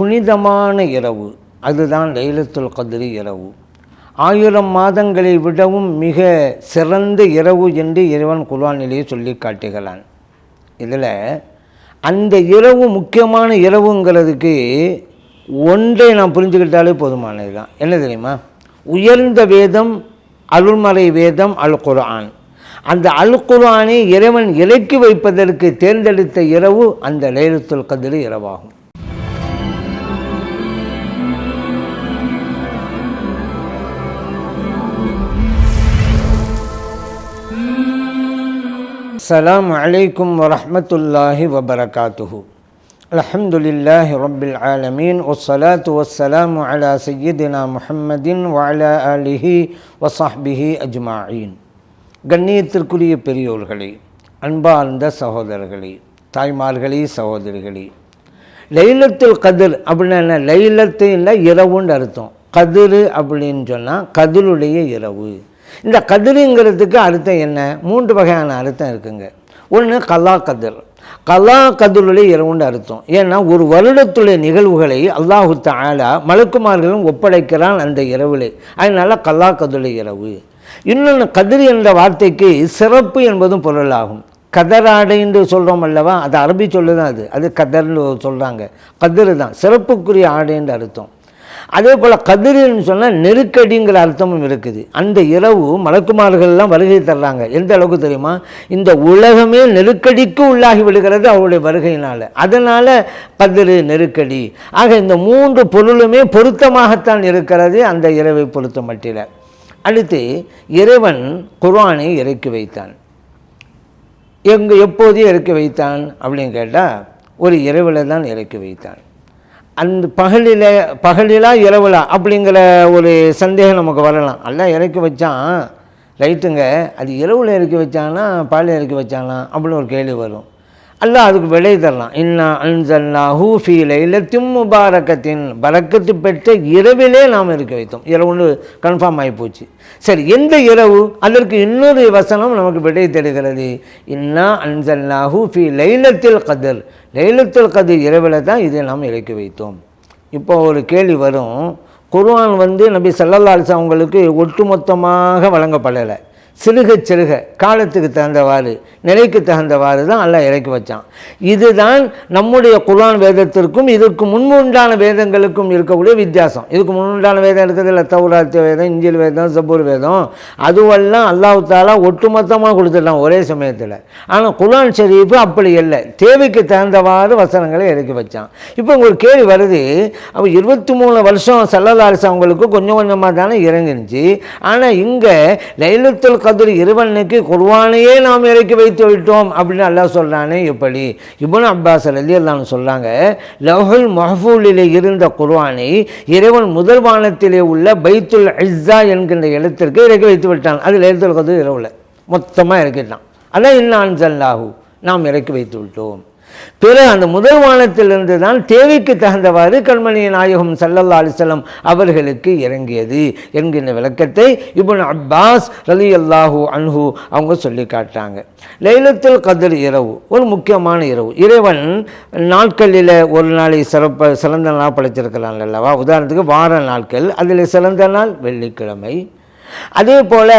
புனிதமான இரவு. அதுதான் லைலத்துல் கதிரி இரவு. ஆயிரம் மாதங்களை விடவும் மிக சிறந்த இரவு என்று இறைவன் குர்வானிலேயே சொல்லி காட்டுகிறான். இதில் அந்த இரவு முக்கியமான இரவுங்கிறதுக்கு ஒன்றை நான் புரிஞ்சுக்கிட்டாலே போதுமானது தான் என்ன தெரியுமா? உயர்ந்த வேதம் அருள்மறை வேதம் அல் குர்ஆன் அந்த அல் குர்ஆனை இறைவன் இலக்கி வைப்பதற்கு தேர்ந்தெடுத்த இரவு அந்த லைலத்துல் கதிர் இரவாகும். السلام عليكم ورحمة الله وبركاته الحمد لله رب العالمين والصلاة والسلام على سيدنا محمد وعلى آله وصحبه أجمعين கண்ணியத்திற்குரிய பெரியோர்களே அன்பார்ந்த சகோதரர்களே தாய்மார்களே சகோதரிகளே லைலத்துல் கதிர் அப்படின்னா என்ன லைலத்துன்னா இரவுன்னு அர்த்தம் கதிர் அப்படின்னு சொன்னால் கதிருடைய இரவு இந்த கதிருங்கிறதுக்கு அர்த்தம் என்ன? மூன்று வகையான அர்த்தம் இருக்குங்க. ஒன்று கலா கதிர். கலா கதிருடைய இரவுண்டு அர்த்தம். ஏன்னா ஒரு வருடத்துடைய நிகழ்வுகளை அல்லாஹு தாலா மலக்குமார்களும் ஒப்படைக்கிறான் அந்த இரவுலே. அதனால் கலா கதிருடைய இரவு. இன்னொன்று கதிர் என்ற வார்த்தைக்கு சிறப்பு என்பதும் பொருளாகும். கதராடைன்னு சொல்கிறோம் அல்லவா? அது அரபி சொல்லு தான் அது. அது கதர்னு சொல்கிறாங்க கதிர் தான். சிறப்புக்குரிய ஆடைன்ற அர்த்தம். அதே போல் கதிரின்னு சொன்னால் நெருக்கடிங்கிற அர்த்தமும் இருக்குது. அந்த இரவு மலக்குமார்கள்லாம் வருகை தர்றாங்க. எந்த அளவுக்கு தெரியுமா? இந்த உலகமே நெருக்கடிக்கு உள்ளாகி விடுகிறது அவருடைய வருகையினால். அதனால் கதிரு நெருக்கடி. ஆக இந்த மூன்று பொருளுமே பொருத்தமாகத்தான் இருக்கிறது. அந்த இரவை பொருத்த மட்டில். அடுத்து இறைவன் குர்ஆனை இறக்கி வைத்தான். எங்கே எப்போது இறக்கி வைத்தான் அப்படின்னு கேட்டால் ஒரு இரவில் தான் இறக்கி வைத்தான். அந்த பகலில் பகலிலா இரவுலா அப்படிங்கிற ஒரு சந்தேகம் நமக்கு வரலாம். எல்லாம் இறக்கி வச்சான். ரைட்டுங்க அது இரவில் இறக்கி வச்சானா பாலில் இறக்கி வச்சானா அப்படின்னு ஒரு கேள்வி வரும். அல்லாஹ் அதுக்கு விடை தரலாம். இன்னா அன்சல்லா ஹூஃபி லைலத்தின் முபாரக்கத்தின் பரக்கத்து பெற்ற இரவிலே நாம் இருக்க வைத்தோம். இரவுன்னு கன்ஃபார்ம் ஆகி போச்சு. சரி எந்த இரவு? அதற்கு இன்னொரு வசனம் நமக்கு விடை தருகிறது. இன்னா அன்சல்லா ஹூஃபி லைலத்தில் கதிர். லைலத்தில் கதிர் இரவில் தான் இதை நாம் இறக்கி வைத்தோம். இப்போ ஒரு கேள்வி வரும். குர்வான் வந்து நபி சல்லல்லா அலிசா அவங்களுக்கு ஒட்டுமொத்தமாக வழங்கப்படலை. சிறுக சிறுக காலத்துக்கு தகுந்தவாறு நிலைக்கு தகுந்தவாறு தான் எல்லாம் இறக்கி வச்சான். இதுதான் நம்முடைய குரான் வேதத்திற்கும் இதற்கு முன்முண்டான வேதங்களுக்கும் இருக்கக்கூடிய வித்தியாசம். இதுக்கு முன்னுண்டான வேதம் இருக்கிறது இல்லை தௌராத்திய வேதம் இஞ்சில் வேதம் சபூர் வேதம். அதுவெல்லாம் அல்லாஹ் தாலா ஒட்டுமொத்தமாக கொடுத்துடலாம் ஒரே சமயத்தில். ஆனால் குலான் ஷெரீஃபு அப்படி இல்லை. தேவைக்கு தகுந்தவாறு வசனங்களை இறக்கி வச்சான். இப்போ ஒரு கேள்வி வருது அப்போ இருபத்தி மூணு வருஷம் சல்லல்லாரிசு அவங்களுக்கு கொஞ்சம் கொஞ்சமாக தானே இறங்கிருந்துச்சு ஆனால் இங்கே லைலத்தில் கதிர் இறைவனுக்கு குர்வானையே நாம் இறக்கி வைத்து விட்டோம் அப்படின்னு அல்லாஹ் சொல்கிறானே எப்படி இப்னு அப்பாஸ் அலி அல்லான்னு சொல்கிறாங்க லஹுல் மஹபூலிலே இருந்த குர்வானை இறைவன் முதல் வானத்திலே உள்ள பைத்துல் இஸ்ஸா என்கின்ற இடத்திற்கு இறக்கி வைத்து விட்டான். அது லைலத்துல் கதிர் இரவில் மொத்தமாக இறக்கிட்டான். அதான் இன்னான் ஜல்லாஹூ நாம் இறக்கி வைத்து விட்டோம். பிறகு அந்த முதல் வானத்திலிருந்து தான் தேவைக்கு தகுந்தவாறு கண்மணி நாயகம் சல்லல்லா அலிசல்லம் அவர்களுக்கு இறங்கியது என்கின்ற விளக்கத்தை இபுன் அப்பாஸ் ரலி அல்லாஹூ அன்ஹு அவங்க சொல்லி காட்டாங்க லைலத்தில் கதிர் இரவு ஒரு முக்கியமான இரவு. இறைவன் நாட்களில் ஒரு நாளை சிறப்ப சிறந்த நாள் படைச்சிருக்கலாம் அல்லவா? உதாரணத்துக்கு வார நாட்கள் அதில் சிறந்த நாள் வெள்ளிக்கிழமை. அதே போல்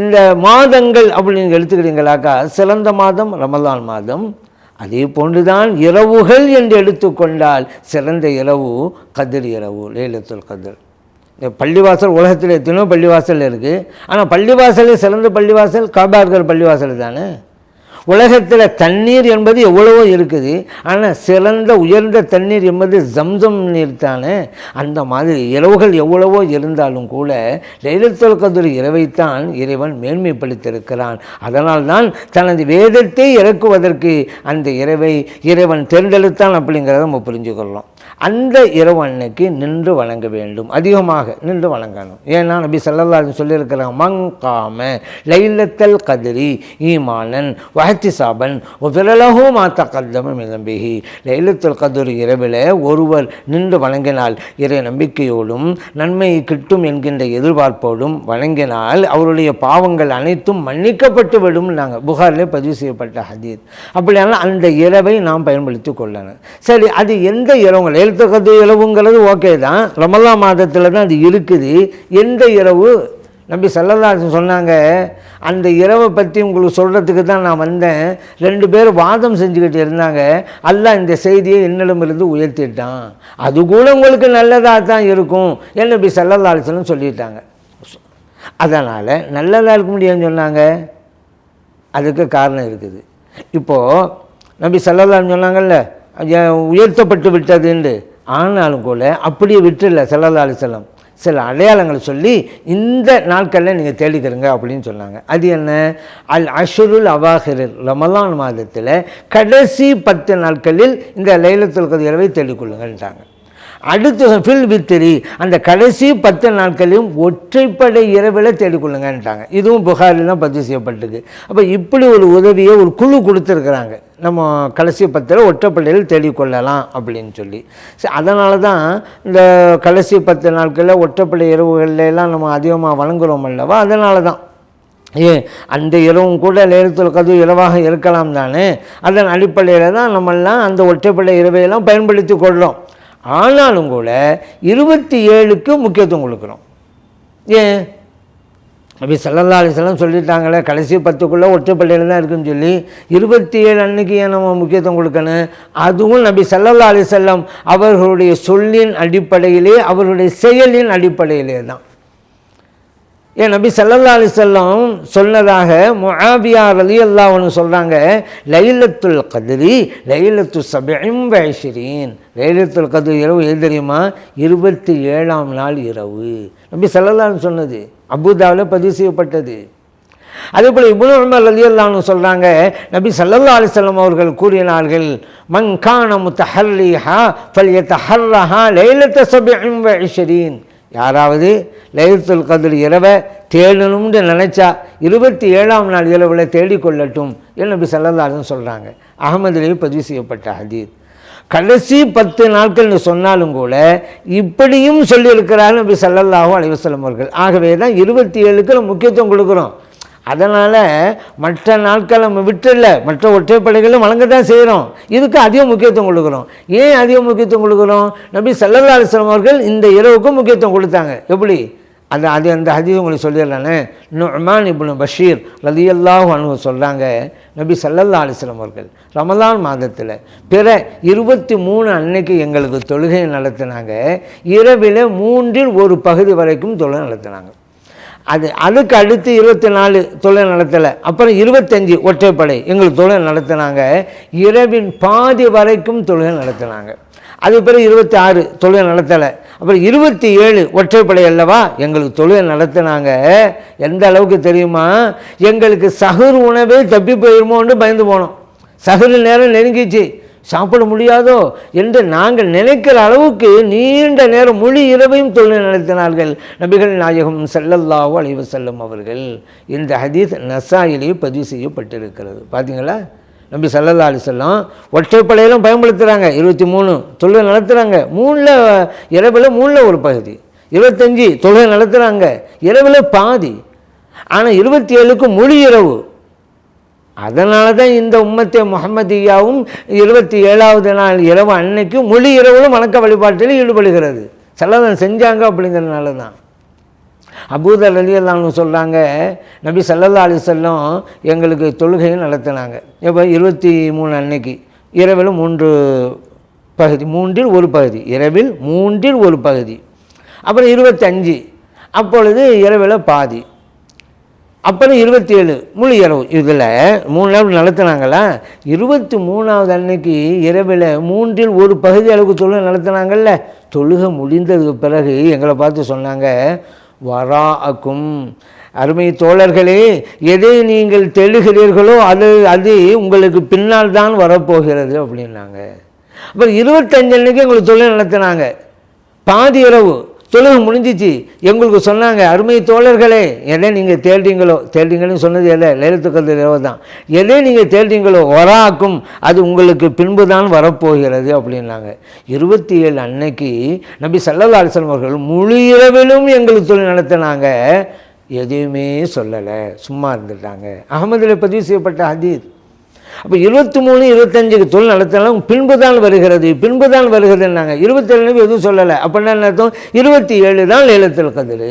இந்த மாதங்கள் அப்படின்னு எடுத்துக்கிட்டீங்களாக்கா சிறந்த மாதம் ரமலான் மாதம். அதே போன்றுதான் இரவுகள் என்று எடுத்துக்கொண்டால் சிறந்த இரவு கதிர் இரவு லேலத்துல் கதிர். பள்ளிவாசல் உலகத்தில் எத்தனையோ பள்ளிவாசல் இருக்குது ஆனால் பள்ளிவாசலில் சிறந்த பள்ளிவாசல் காபார்கள் பள்ளிவாசல் தானே உலகத்தில் தண்ணீர் என்பது எவ்வளவோ இருக்குது. ஆனால் சிறந்த உயர்ந்த தண்ணீர் என்பது ஜம்சம் நீர் தானே. அந்த மாதிரி இரவுகள் எவ்வளவோ இருந்தாலும் கூட லைலத்துல் கதிர் இரவைத்தான் இறைவன் மேன்மைப்படுத்தியிருக்கிறான். அதனால்தான் தனது வேதத்தை இறக்குவதற்கு அந்த இரவை இறைவன் தேர்ந்தெடுத்தான் அப்படிங்கிறத நம்ம புரிஞ்சுக்கொள்ளலாம் அந்த இரவு அன்னைக்கு நின்று வணங்க வேண்டும். அதிகமாக நின்று வணங்கணும். ஏன்னா நபி சல்லல்லா சொல்லியிருக்கிறாங்க மங்காம லைலத்தல் கதிரி ஈமானன் வஹத்தி சாபன் விரலகோ மாத்த கதமும் இளம்பிகி லைலத்தல் கதிர் இரவில் ஒருவர் நின்று வணங்கினால் இறை நம்பிக்கையோடும் நன்மை கிட்டும் என்கின்ற எதிர்பார்ப்போடும் வணங்கினால் அவருடைய பாவங்கள் அனைத்தும் மன்னிக்கப்பட்டு விடும் நாங்கள் புகாரில் பதிவு செய்யப்பட்ட ஹதீத். அப்படியானால் அந்த இரவை நாம் பயன்படுத்தி கொள்ளணும். சரி அது எந்த இரவுங்களே லைலத்து இரவுங்கிறது ஓகே தான். ரமல்லா மாதத்தில் தான் அது இருக்குது. எந்த இரவு? நம்பி சல்லல்லாஹு சொன்னாங்க அந்த இரவை பற்றி உங்களுக்கு சொல்கிறதுக்கு தான் நான் வந்தேன். ரெண்டு பேர் வாதம் செஞ்சுக்கிட்டு இருந்தாங்க. அல்ல இந்த செய்தியை என்னிடமிருந்து உயர்த்திட்டான். அது கூட உங்களுக்கு நல்லதாக தான் இருக்கும் என் நம்பி சல்லல்லாஹு சொல்லிட்டாங்க. அதனால் நல்லதாக இருக்க முடியும்னு சொன்னாங்க. அதுக்கு காரணம் இருக்குது. இப்போது நம்பி சல்லல்லான்னு சொன்னாங்கல்ல உயர்த்தப்பட்டு உயர்த்தப்பட்டு என்று. ஆனாலும் கூட அப்படியே விட்டுல சல்லல்லா அலிசல்லாம் சில அடையாளங்களை சொல்லி இந்த நாட்களில் நீங்கள் தேடிக்கிறங்க அப்படின்னு சொன்னாங்க. அது என்ன? அல் அஷுருல் அவாஹிரில் ரமலான் மாதத்தில் கடைசி பத்து நாட்களில் இந்த லைலத்துல கதிர் இரவை தேடிக்கொள்ளுங்கன்ட்டாங்க அடுத்த ஃபில் வித்திரி அந்த கடைசி பத்து நாட்களையும் ஒற்றைப்படை இரவில் தேடிக்கொள்ளுங்கன்ட்டாங்க இதுவும் புகாரில் தான் பதிவு செய்யப்பட்டிருக்கு. அப்போ இப்படி ஒரு உதவியை ஒரு குழு கொடுத்துருக்குறாங்க. நம்ம கடைசி பத்தில் ஒற்றைப்படையில் தேடிக்கொள்ளலாம் அப்படின்னு சொல்லி. சரி அதனால தான் இந்த கடைசி பத்து நாட்களில் ஒற்றைப்படை இரவுகளெல்லாம் நம்ம அதிகமாக வழங்குறோம் அல்லவா? அதனால தான் ஏ அந்த இரவும் கூட நேரத்தில் கது இரவாக இருக்கலாம் தானே? அதன் அடிப்படையில் தான் நம்மெல்லாம் அந்த ஒற்றைப்படை இரவையெல்லாம் பயன்படுத்தி கொள்கிறோம் ஆனாலும் கூட இருபத்தி ஏழுக்கு முக்கியத்துவம் கொடுக்குறோம் ஏன்? அப்படி சல்லல்லா அலிஸ்லாம் சொல்லிட்டாங்களே கடைசி பத்துக்குள்ளே ஒற்றைப்பள்ளியில் தான் இருக்குன்னு சொல்லி இருபத்தி ஏழு அன்னைக்கு ஏன் நம்ம முக்கியத்துவம் கொடுக்கணும்? அதுவும் நபி சல்லல்லா அலிசல்லாம் அவர்களுடைய சொல்லின் அடிப்படையிலே அவர்களுடைய செயலின் அடிப்படையிலே தான். ஏன் நபி சல்லல்லா அலிசல்லம் சொன்னதாக முஆபியா ரலி அல்லாஹ்னு சொல்கிறாங்க லைலத்துல் கதிரி லைலத்து சபையும் வைஷிரீன் லைலத்துல் கதிரி இரவு எது தெரியுமா? இருபத்தி ஏழாம் நாள் இரவு. நபி சல்லல்லான்னு சொன்னது அபுதாவில் பதிவு செய்யப்பட்டது. அதே போல் இபுன் உமர் அலி அல்லாஹ்னு சொல்கிறாங்க நபி சல்லல்லா அலிசல்லம் அவர்கள் கூறினார்கள் மங்கான முத்தஹர்லிஹா முத்தஹல்லிஹா ஃபல்யத்தஹர்ரஹா லைலத்த சபையும் வைஷரீன் யாராவது லைலத்துல் கதிர் இரவை தேடணும்னு நினச்சா இருபத்தி ஏழாம் நாள் இரவில் தேடிக்கொள்ளட்டும் என்று நபி சல்லல்லாஹுன்னு சொல்கிறாங்க அகமதுலேயும் பதிவு செய்யப்பட்ட ஹதீர் கடைசி பத்து நாட்கள்னு சொன்னாலும் கூட இப்படியும் சொல்லியிருக்கிறார் நபி சல்லல்லாஹு அலைஹி அவர்கள். ஆகவே தான் இருபத்தி ஏழுக்கு முக்கியத்துவம் கொடுக்குறோம். அதனால் மற்ற நாட்கள் நம்ம விட்டுல மற்ற ஒற்றைப்படைகளும் வழங்க தான் செய்கிறோம் இதுக்கு அதிக முக்கியத்துவம் கொடுக்குறோம். ஏன் அதிக முக்கியத்துவம் கொடுக்குறோம்? நபி சல்லல்லா அவர்கள் இந்த இரவுக்கும் முக்கியத்துவம் கொடுத்தாங்க. எப்படி? அந்த அது அந்த ஹதீஸ் உங்களுக்கு சொல்லிடலானே நுமான் இப்னு பஷீர் ரலியல்லாஹு அனுபவம் சொல்கிறாங்க நபி சல்லல்லா அலிஸ்லாம் அவர்கள் ரமலான் மாதத்தில் பிற இருபத்தி மூணு அன்னைக்கு எங்களுக்கு தொழுகை நடத்தினாங்க. இரவில் மூன்றில் ஒரு பகுதி வரைக்கும் தொழுகை நடத்தினாங்க. அது அதுக்கு அடுத்து இருபத்தி நாலு தொழில் நடத்தலை. அப்புறம் இருபத்தஞ்சி ஒற்றைப்படை எங்களுக்கு தொழில் நடத்தினாங்க. இரவின் பாதி வரைக்கும் தொழில் நடத்தினாங்க. அது பிறகு இருபத்தி ஆறு தொழில் நடத்தலை. அப்புறம் இருபத்தி ஏழு ஒற்றைப்படை அல்லவா எங்களுக்கு தொழில் நடத்தினாங்க. எந்த அளவுக்கு தெரியுமா? எங்களுக்கு சகுர் உணவே தப்பி போயிருமோன்னு பயந்து போனோம். சகுரு நேரம் நெருங்கிச்சு. சாப்பிட முடியாதோ என்று நாங்கள் நினைக்கிற அளவுக்கு நீண்ட நேரம் முழு இரவையும் தொழில் நடத்தினார்கள். நபிகள் நாயகம் செல்லல்லாவோ அழைவு செல்லும் அவர்கள். இந்த ஹதீஸ் நசாயிலேயே பதிவு செய்யப்பட்டிருக்கிறது. பார்த்தீங்களா? நபி சல்லல்லா அலிசல்லாம் ஒற்றைப்படையிலும் பயன்படுத்துகிறாங்க இருபத்தி மூணு தொழில் நடத்துகிறாங்க மூணில் இரவில் மூணில் ஒரு பகுதி. இருபத்தஞ்சி தொழில் நடத்துகிறாங்க இரவில் பாதி. ஆனால் இருபத்தி ஏழுக்கு முழு இரவு. அதனால தான் இந்த உம்மத்தே முகமதியாவும் இருபத்தி ஏழாவது நாள் இரவு அன்னைக்கு மொழி இரவுலும் வணக்க வழிபாட்டில் ஈடுபடுகிறது. செல்லதான் செஞ்சாங்க அப்படிங்கிறதுனால தான் அபூதர் அலி அல்லான்னு சொல்கிறாங்க நபி சல்லல்லா அலி செல்லம் எங்களுக்கு தொழுகையும் நடத்தினாங்க. இப்போ இருபத்தி மூணு அன்னைக்கு. இரவில் மூன்று பகுதி மூன்றில் ஒரு பகுதி. இரவில் மூன்றில் ஒரு பகுதி. அப்புறம் இருபத்தஞ்சு. அப்பொழுது இரவில் பாதி. அப்புறம் இருபத்தி ஏழு முழு இரவு. இதில் மூணு நாள் நடத்துனாங்களா? இருபத்தி மூணாவது அன்னைக்கு இரவில் மூன்றில் ஒரு பகுதி அளவுக்கு தொழுகை நடத்துனாங்கல்ல. தொழுகை முடிந்ததுக்கு பிறகு எங்களை பார்த்து சொன்னாங்க வரா அக்கும் அருமை தோழர்களே எதை நீங்கள் தெழுகிறீர்களோ அது அது உங்களுக்கு பின்னால் தான் வரப்போகிறது அப்படின்னாங்க. அப்புறம் இருபத்தஞ்சு அன்னைக்கு எங்களுக்கு தொழில் நடத்தினாங்க. பாதி இரவு. தொழுகு முடிஞ்சிச்சு. எங்களுக்கு சொன்னாங்க அருமை தோழர்களே எதை நீங்கள் தேடுறீங்களோ? தேடுறீங்கன்னு சொன்னது எதை லைலத்துக்கல் இரவு தான். எதை நீங்கள் தேடுறீங்களோ? வராக்கும் அது உங்களுக்கு பின்பு தான் வரப்போகிறது அப்படின்னாங்க. இருபத்தி ஏழு அன்னைக்கு நபி சல்லல்லா அலிஸ்லாம் அவர்கள் முழு இரவிலும் எங்களுக்கு தொழில் நடத்தினாங்க. எதையுமே சொல்லலை சும்மா இருந்துட்டாங்க. அகமதில் பதிவு செய்யப்பட்ட ஹதீத் அப்போ இருபத்தி மூணு இருபத்தஞ்சுக்கு தொழில் நடத்தினாலும் பின்பு தான் வருகிறது பின்பு தான் வருகிறதுன்னாங்க இருபத்தேழு எதுவும் சொல்லலை. அப்படின்னா என்ன அர்த்தம்? இருபத்தி ஏழு தான் லேலத்தில் கதிர்.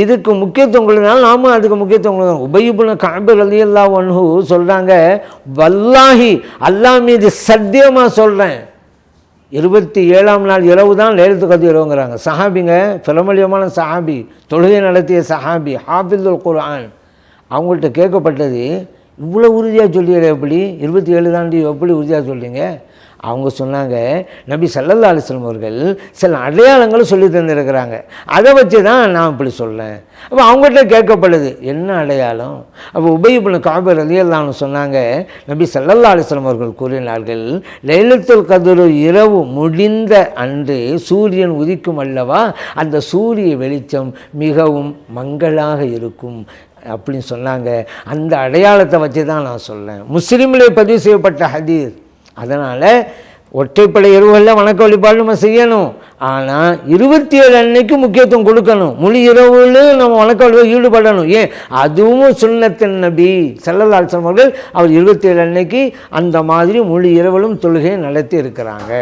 இதுக்கு முக்கியத்துவம் கொடுத்தனால நாமும் அதுக்கு முக்கியத்துவம் கொடுக்கணும் உபயுபுன காபர் அலி அல்லா ஒன்ஹு சொல்கிறாங்க வல்லாஹி அல்லாஹ் மீது சத்தியமாக சொல்கிறேன் இருபத்தி ஏழாம் நாள் இரவு தான் லேலத்து கது இரவுங்கிறாங்க சஹாபிங்க பிரமலியமான சஹாபி தொழுகை நடத்திய சஹாபி ஹாஃபிதுல் குர்ஆன் அவங்கள்ட்ட கேட்கப்பட்டது இவ்வளோ உறுதியாக சொல்லிடுற எப்படி? இருபத்தி ஏழு தாண்டி எப்படி உறுதியாக சொல்லிங்க அவங்க சொன்னாங்க நபி சல்லல்லா அலிஸ்லம் அவர்கள் சில அடையாளங்களும் சொல்லி தந்திருக்கிறாங்க. அதை வச்சு தான் நான் இப்படி சொல்கிறேன் அப்போ அவங்ககிட்ட கேட்கப்படுது என்ன அடையாளம்? அப்போ உபயோகப்பண்ண காபர் அலியல்லான்னு சொன்னாங்க நபி சல்லல்லா அலிஸ்லம் அவர்கள் கூறினார்கள் லைலத்துல் கதிரு இரவு முடிந்த அன்று சூரியன் உதிக்கும் அல்லவா? அந்த சூரிய வெளிச்சம் மிகவும் மங்களாக இருக்கும். அப்படின்னு சொன்னாங்க. அந்த அடையாளத்தை வச்சு தான் நான் சொல்லேன் முஸ்லீமிலே பதிவு செய்யப்பட்ட ஹதீஸ். அதனால் ஒற்றைப்படை இரவுகளில் வணக்க வழிபாடு நம்ம செய்யணும். ஆனால் இருபத்தி ஏழு அன்னைக்கு முக்கியத்துவம் கொடுக்கணும். முழு இரவுல நம்ம வணக்கம் ஈடுபடணும். ஏன்? அதுவும் சுண்ணத்தின் நபி செல்லலால் அவர்கள் அவர் இருபத்தி ஏழு அன்னைக்கு அந்த மாதிரி முழு இரவிலும் தொழுகை நடத்தி இருக்கிறாங்க.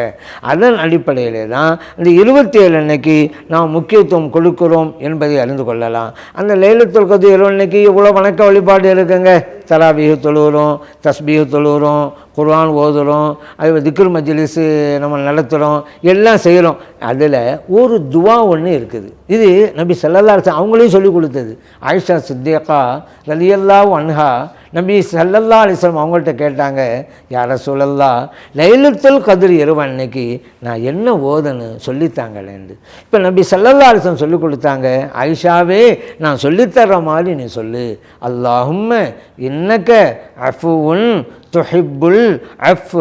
அதன் அடிப்படையிலே தான் இந்த இருபத்தி ஏழு அன்னைக்கு நாம் முக்கியத்துவம் கொடுக்கிறோம் என்பதை அறிந்து கொள்ளலாம். அந்த லைலத்துல் கது இரவு அன்னைக்கு இவ்வளோ வணக்க வழிபாடு இருக்குங்க. தராபீக தொழுகிறோம் தஸ்பீக தொழுகிறோம் குர்ஆன் ஓதுறோம் அது திக்ரு மஜ்லிஸு நம்ம நடத்துகிறோம். எல்லாம் செய்கிறோம். அதில் ஒரு துவா ஒன்று இருக்குது. இது நபி செல்லல்லா அவங்களையும் சொல்லி கொடுத்தது. ஆயிஷா சித்தியக்கா ரலியல்லா அன்ஹா நபி சல்லல்லா அலிஸ்லாம் அவங்கள்ட்ட கேட்டாங்க யார சொல்லல்லா லைலுத்தல் கதிர் இரவு அன்னைக்கு நான் என்ன ஓதுன்னு சொல்லித்தாங்களேன்னு இப்போ நபி சல்லல்லா அலிஸ்லாம் சொல்லி கொடுத்தாங்க ஆயிஷாவே நான் சொல்லித்தர்ற மாதிரி நீ சொல்லு. அல்லாஹும் இன்னக்க அஃபுவுன் துஹிப்புல் அஃப்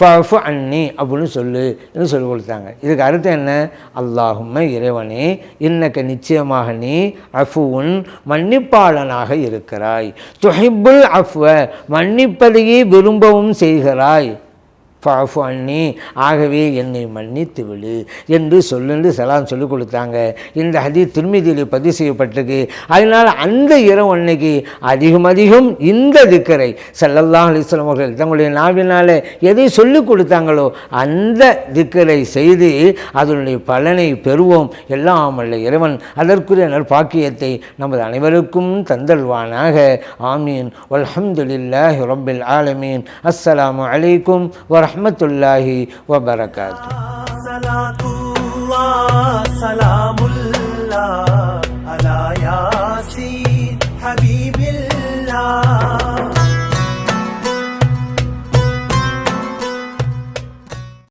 ஃபஃபு அன்னி அப்படின்னு சொல்லு என்று சொல்லி கொடுத்தாங்க. இதுக்கு அர்த்தம் என்ன? அல்லாஹும் இறைவனே இன்னக்க நிச்சயமாக நீ அஃபுவுன் மன்னிப்பாளனாக இருக்கிறாய். துஹிப்புல் அஃப்வ மன்னிப்பதையே விரும்பவும் செய்கிறாய். ஃபாஃபு அண்ணி ஆகவே என்னை மன்னித்து விடு என்று சொல்லுன்னு சலாம் சொல்லிக் கொடுத்தாங்க. இந்த ஹதி திருமதியில் பதிவு செய்யப்பட்டிருக்கு. அதனால் அந்த இரவு அன்னைக்கு அதிகம் அதிகம் இந்த திக்கரை சல்லல்லா அலிஸ்லாம் அவர்கள் தங்களுடைய நாவினால் எதை சொல்லிக் கொடுத்தாங்களோ அந்த திக்கரை செய்து அதனுடைய பலனை பெறுவோம். எல்லாம் அல்ல இறைவன் அதற்குரிய நற்பாக்கியத்தை நமது அனைவருக்கும் தந்தல்வானாக. ஆமீன். வல்ஹம்துலில்லாஹி ரபில் ஆலமீன். அஸ்ஸலாமு அலைக்கும் ورحمة الله وبركاته. صلاة الله سلام الله على ياسين حبيب الله.